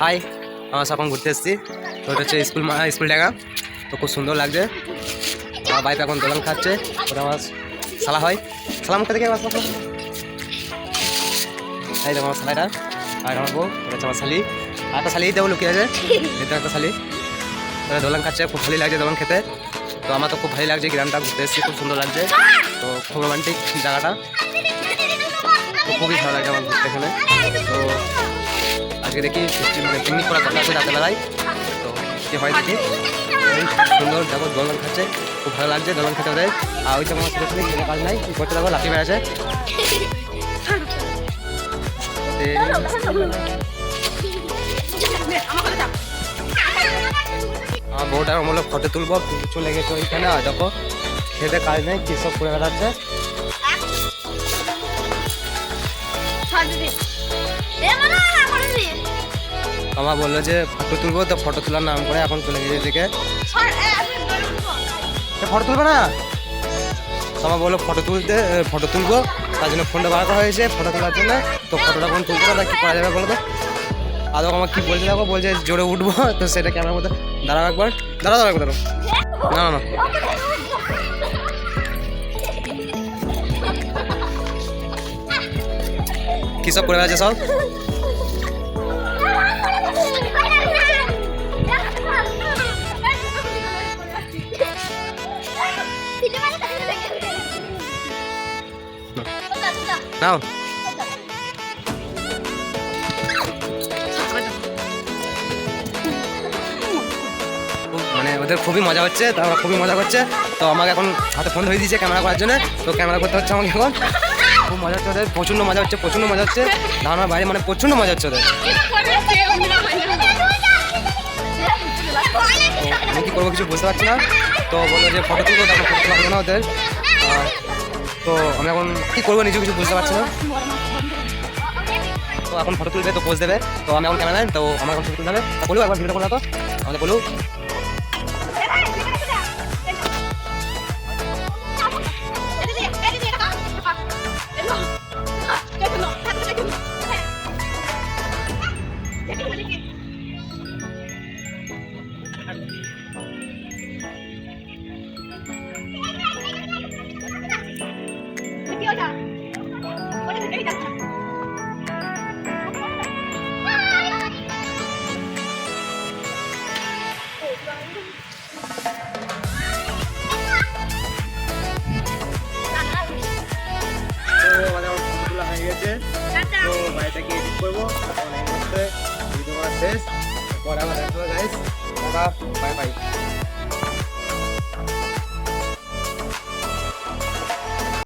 High আমার এখন ঘুরতে এসেছি। তো এটা হচ্ছে স্কুল স্কুল ডাঙ্গা তো খুব সুন্দর লাগছে। আমার বাইক এখন দোকান খাচ্ছে। ওটা আমার সালা হয়। সালাম থেকে আসব এই আমার সালাইটা আর আমার বউ। এটা হচ্ছে আমার শালি। আর একটা শালি দেবো লুকিয়ে আছে। এটা একটা শালি। ওরা দোলান খাচ্ছে, খুব ভালোই লাগছে দোলান খেতে। তো আমার তো খুব ভালোই লাগছে গ্রামটা ঘুরতে এসেছি, খুব সুন্দর লাগছে। তো খুব রোমান্টিক জায়গাটা। খুবই ভালো লাগছে আমার ঘুরতে এখানে। তো আজকে দেখি ফিস্টি মানে পিকনিক করার কথা আছে রাতেবেলায় তো কি হয় দেখি। সুন্দর দেখো, দোলন খাচ্ছে। খুব ভালো লাগছে দোলন খেতে ওদের। আর ওই তো আমার ছেলে কোনো কাজ নাই। কি করতে দেখো, লাঠি বেড়াচ্ছে আমার বউটা বলল ফটো তুলবো চলে গেছে ওইখানে। আর দেখো, খেতে কাজ নেই, কি সব করে বেড়াচ্ছে। আমার বলল যে ফটো তুলবো তো ফটো তোলার নাম করে এখন চলে গেছে দিকে ফটো তুলবে না? আমার বলল ফটো তুলতে ফটো তুলবো। তার জন্য ফোনটা বার করা হয়েছে ফটো তোলার জন্য। তো ফটোটা কোন তুলতে হবে কি করা যাবে বলো তো আর দেখো আমার কি বলছে দেখো বলছে জোরে উঠবো। তো সেটা ক্যামেরার মধ্যে দাঁড়াও একবার। দাঁড়াও একবার দাঁড়াও। না না না। কি সব করে আছে সব? নাও। মানে ওদের খুবই মজা হচ্ছে তারা খুবই মজা করছে। তো আমাকে এখন হাতে ফোন ধরে দিয়েছে ক্যামেরা করার জন্য। তো ক্যামেরা করতে হচ্ছে আমাকে এখন। খুব মজা হচ্ছে ওদের, প্রচণ্ড মজা হচ্ছে, প্রচণ্ড মজা হচ্ছে। ধারণার বাইরে মানে প্রচণ্ড মজা হচ্ছে ওদের। আমি কি করব কিছু বুঝতে পারছি না। তো বলল যে ফটো তুলবো, তারপর ফটো হবে না ওদের। তো আমি এখন কী করব নিজে কিছু বুঝতে পারছি না তো এখন ফটো তুলবে তো পোজ দেবে তো আমি এখন ক্যামেরা তো আমার এখন ছবি তুলতে হবে তা বলু একবার ভিডিও করে তো আমাদের বলু তো আমাদের তো বাড়িটাকে এডিট করব ভিডিও করা শেষ পরে আবার দেখা গাইস বাই বাই